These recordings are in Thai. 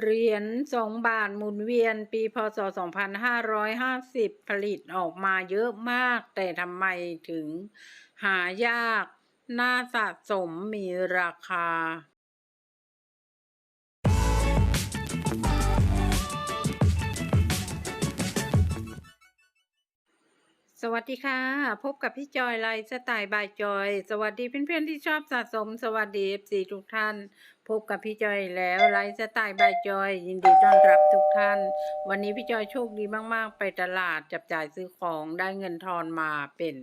เหรียญสองบาทหมุนเวียนปีพศ 2550 ผลิตออกมาเยอะมาก แต่ทำไมถึงหายาก น่าสะสมมีราคา สวัสดีค่ะ พบกับพี่จอยไลฟ์สไตล์บายจอย สวัสดีเพื่อนๆที่ชอบสะสม สวัสดีเอฟซีทุกท่าน พบกับพี่จอยแล้วไลฟ์สไตล์บายจอย ยินดีต้อนรับทุกท่าน วันนี้พี่จอยโชคดีมากๆ ไปตลาดจับจ่ายซื้อของได้เงินทอนมาเป็น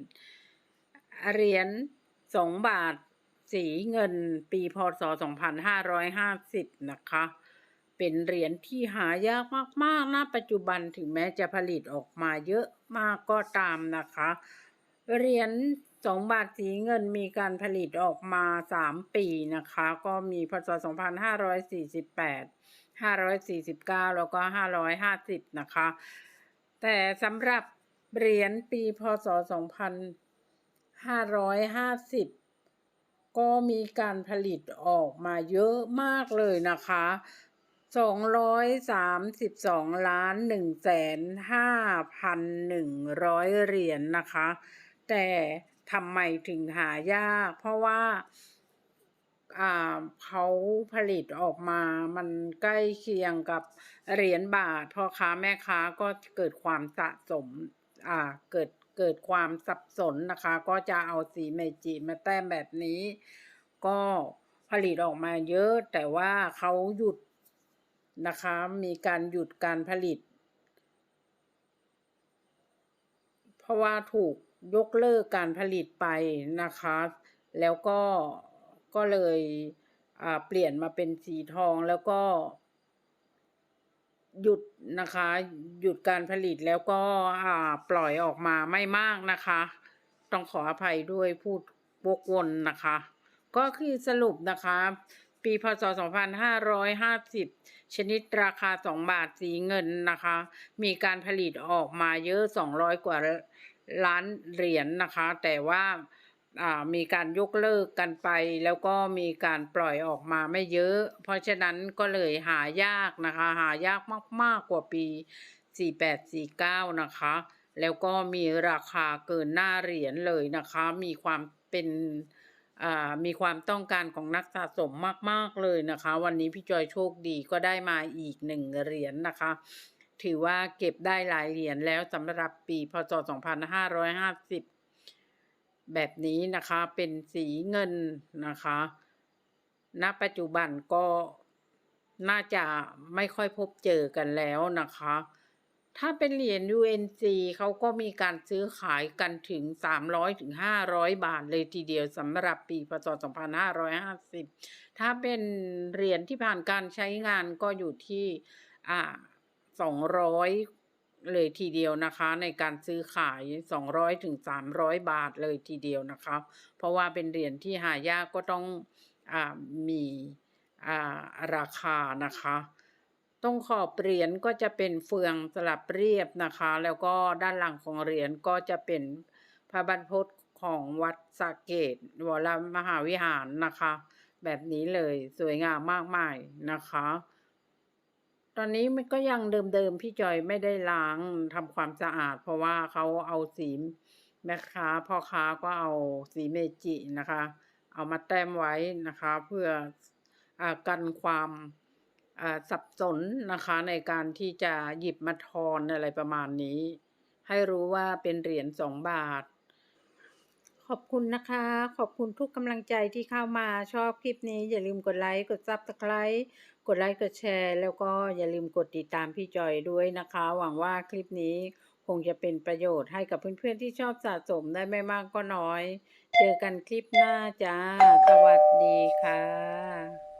เหรียญสองบาท สีเงินปีพศ2550นะคะ เป็นเหรียญที่หายากมากๆณปัจจุบันถึงแม้จะผลิตออกมาเยอะมากก็ตามนะคะ เหรียญสองบาทสีเงินมีการผลิตออกมาสามปีนะคะ ก็มีพศ2548 549 แล้วก็ 550 นะคะ แต่สำหรับเหรียญปีพศ 2550 ก็มีการผลิตออกมาเยอะมากเลยนะคะ สองร้อยสามสิบสองล้านหนึ่งแสนห้าพันหนึ่งร้อยเหรียญนะคะ แต่ทำไมถึงหายาก เพราะว่าอ่าเขาผลิตออกมามันใกล้เคียงกับเหรียญบาทพ่อค้าแม่ค้าก็เกิดความสะสมอ่าเกิดเกิดความสับสนนะคะ ก็จะเอาสีเมจิมาแต้มแบบนี้ ก็ผลิตออกมาเยอะ แต่ว่าเขาหยุด นะคะ มีการหยุดการผลิต เพราะว่าถูกยกเลิกการผลิตไปนะคะ แล้วก็ก็เลยเปลี่ยนมาเป็นสีทองแล้วก็ หยุดนะคะ หยุดการผลิตแล้วก็ปล่อยออกมาไม่มากนะคะ ต้องขออภัยด้วยพูดวกวนนะคะ ก็คือสรุปนะคะ ปีพศ 2550 ชนิดราคา 2 บาทสีเงินนะคะ มีการผลิตออกมาเยอะ 200 กว่าล้านเหรียญนนะคะ แต่ว่าามีการยกเลิกกันไป แล้วก็มีการปล่อยออกมาไม่เยอะ เพราะฉะนั้นก็เลยหายากนะคะ หายากมาก ๆ กว่าปี 4849 นะคะ แล้วก็มีราคาเกินหน้าเหรียญเลยนะคะ มีความเป็น มีความต้องการของนักสะสมมาก ๆ เลยนะคะ วันนี้พี่จอยโชคดีก็ได้มาอีกหนึ่งเหรียญนะคะ ถือว่าเก็บได้หลายเหรียญแล้วสำหรับปีพศ 2550 แบบนี้นะคะเป็นสีเงินนะคะ ณ ปัจจุบันก็น่าจะไม่ค่อยพบเจอกันแล้วนะคะ ถ้าเป็นเหรียญ UNC เขาก็มีการซื้อขายกันถึง 300ถึง500 บาทเลยทีเดียวสำหรับปีพศ2550 ถ้าเป็นเหรียญที่ผ่านการใช้งานก็อยู่ที่อ่า200 เลยทีเดียวนะคะ ในการซื้อขาย 200ถึง300 บาทเลยทีเดียวนะคะ เพราะว่าเป็นเหรียญที่หายากก็ต้องอมีอ่าราคานะคะ ตรงขอบเหรียญก็จะเป็นเฟืองสลับเรียบนะคะ แล้วก็ด้านหลังของเหรียญก็จะเป็นพระบรรพตของวัดสะเกตวรมหาวิหารนะคะ แบบนี้เลยสวยงามมากมายนะคะ ตอนนี้มันก็ยังเดิมๆพี่จอยไม่ได้ล้างทำความสะอาด เพราะว่าเขาเอาสีแม่ค้าพ่อค้าก็เอาสีเมจินะคะ เอามาแต้มไว้นะคะ เพื่ออกันความ สับสนนะคะในการที่จะหยิบมาทอนอะไรประมาณนี้ ให้รู้ว่าเป็นเหรียญสองบาท ขอบคุณนะคะ ขอบคุณทุกกำลังใจที่เข้ามาชอบคลิปนี้อย่าลืมกดไลค์กดซับสไคร b e กดไลค์กดแชร์ แล้วก็อย่าลืมกดติดตามพี่จอยด้วยนะคะ หวังว่าคลิปนี้คงจะเป็นประโยชน์ให้กับเพื่อนๆที่ชอบสะสมได้ไม่มากก็น้อย เจอกันคลิปหน้าจ้า สวัสดีค่ะ